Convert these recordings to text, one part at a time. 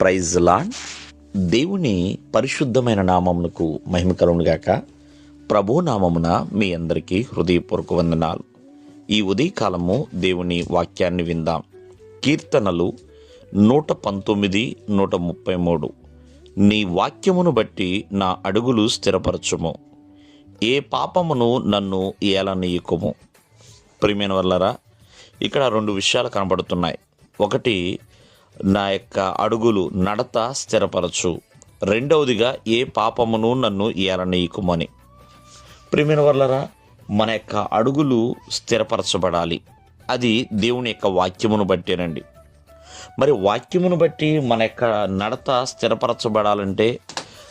Praise lord దేవుని పరిశుద్ధమైన నామమునకు మహిమ కలుగునుగాక ప్రభు నామమున మీ అందరికీ హృదయపూర్వక వందనాలు. ఈ ఉదయకాలము దేవుని వాక్యాన్ని విందాం. కీర్తనలు నూట పంతొమ్మిది నూట ముప్పై మూడు. నీ వాక్యమును బట్టి నా అడుగులు స్థిరపరచుము. ఏ పాపమును నన్ను ఏలనీయకుము. ప్రియమైన వల్లరా ఇక్కడ రెండు విషయాలు కనబడుతున్నాయి. ఒకటి నా యొక్క అడుగులు నడత స్థిరపరచు. రెండవదిగా ఏ పాపమును నన్ను ఏలనీయకుమని. ప్రిమిన వల్లరా మన యొక్క అడుగులు స్థిరపరచబడాలి. అది దేవుని యొక్క వాక్యమును బట్టేనండి. మరి వాక్యమును బట్టి మన యొక్క నడత స్థిరపరచబడాలంటే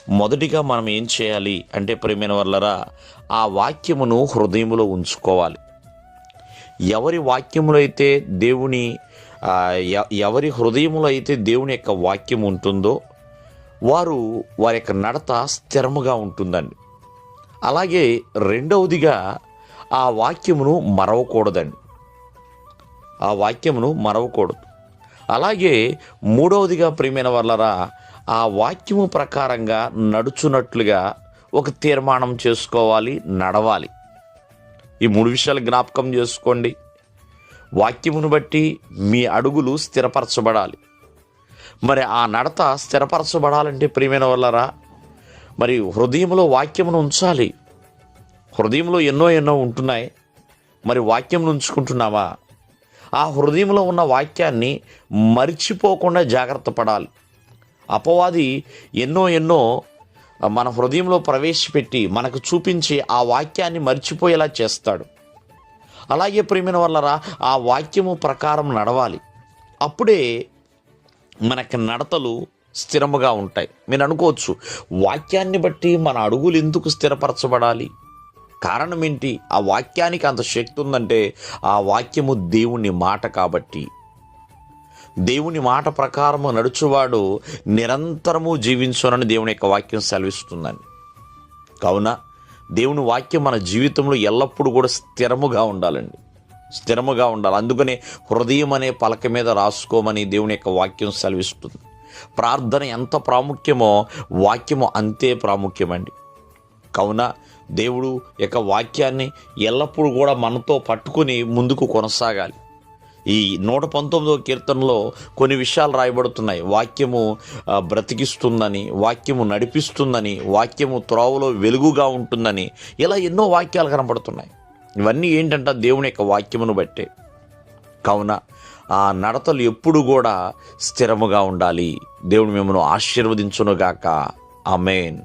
మొదటిగా మనం ఏం చేయాలి అంటే ప్రేమైన వల్లరా ఆ వాక్యమును హృదయములో ఉంచుకోవాలి. ఎవరి వాక్యములు అయితే దేవుని ఎవరి హృదయములో అయితే దేవుని యొక్క వాక్యం ఉంటుందో వారు వారి యొక్క నడత స్థిరముగా ఉంటుందండి. అలాగే రెండవదిగా ఆ వాక్యమును మరవకూడదండి. ఆ వాక్యమును మరవకూడదు. అలాగే మూడవదిగా ప్రియమైన వల్లరా ఆ వాక్యము ప్రకారంగా నడుచున్నట్లుగా ఒక తీర్మానం చేసుకోవాలి నడవాలి. ఈ మూడు విషయాలు జ్ఞాపకం చేసుకోండి. వాక్యమును బట్టి మీ అడుగులు స్థిరపరచబడాలి. మరి ఆ నడత స్థిరపరచబడాలంటే ప్రియమైన వల్లరా మరి హృదయంలో వాక్యమును ఉంచాలి. హృదయంలో ఎన్నో ఎన్నో ఉంటున్నాయి. మరి వాక్యం ఉంచుకుంటున్నామా? ఆ హృదయంలో ఉన్న వాక్యాన్ని మరిచిపోకుండా జాగ్రత్త పడాలి. అపవాది ఎన్నో ఎన్నో మన హృదయంలో ప్రవేశపెట్టి మనకు చూపించి ఆ వాక్యాన్ని మర్చిపోయేలా చేస్తాడు. అలాగే ప్రేమిన వల్లరా ఆ వాక్యము ప్రకారం నడవాలి. అప్పుడే మనకి నడతలు స్థిరముగా ఉంటాయి. మీరు అనుకోవచ్చు వాక్యాన్ని బట్టి మన అడుగులు ఎందుకు స్థిరపరచబడాలి? కారణం ఏంటి? ఆ వాక్యానికి అంత శక్తి ఉందంటే ఆ వాక్యము దేవుని మాట కాబట్టి. దేవుని మాట ప్రకారము నడుచువాడు నిరంతరము జీవించునని దేవుని యొక్క వాక్యం సెలవిస్తుందని కావున దేవుని వాక్యం మన జీవితంలో ఎల్లప్పుడూ కూడా స్థిరముగా ఉండాలండి. స్థిరముగా ఉండాలి. అందుకనే హృదయం అనే పలక మీద రాసుకోమని దేవుని యొక్క వాక్యం సెలవిస్తుంది. ప్రార్థన ఎంత ప్రాముఖ్యమో వాక్యము అంతే ప్రాముఖ్యమండి. కావున దేవుడు యొక్క వాక్యాన్ని ఎల్లప్పుడూ కూడా మనతో పట్టుకుని ముందుకు కొనసాగాలి. ఈ నూట పంతొమ్మిదో కీర్తనలో కొన్ని విషయాలు రాయబడుతున్నాయి. వాక్యము బ్రతికిస్తుందని వాక్యము నడిపిస్తుందని వాక్యము త్రోవలో వెలుగుగా ఉంటుందని ఇలా ఎన్నో వాక్యాలు కనబడుతున్నాయి. ఇవన్నీ ఏంటంటే దేవుని యొక్క వాక్యమును బట్టే. కావున ఆ నడతలు ఎప్పుడు కూడా స్థిరముగా ఉండాలి. దేవుడు మిమ్మల్ని ఆశీర్వదించునుగాక. ఆమెన్.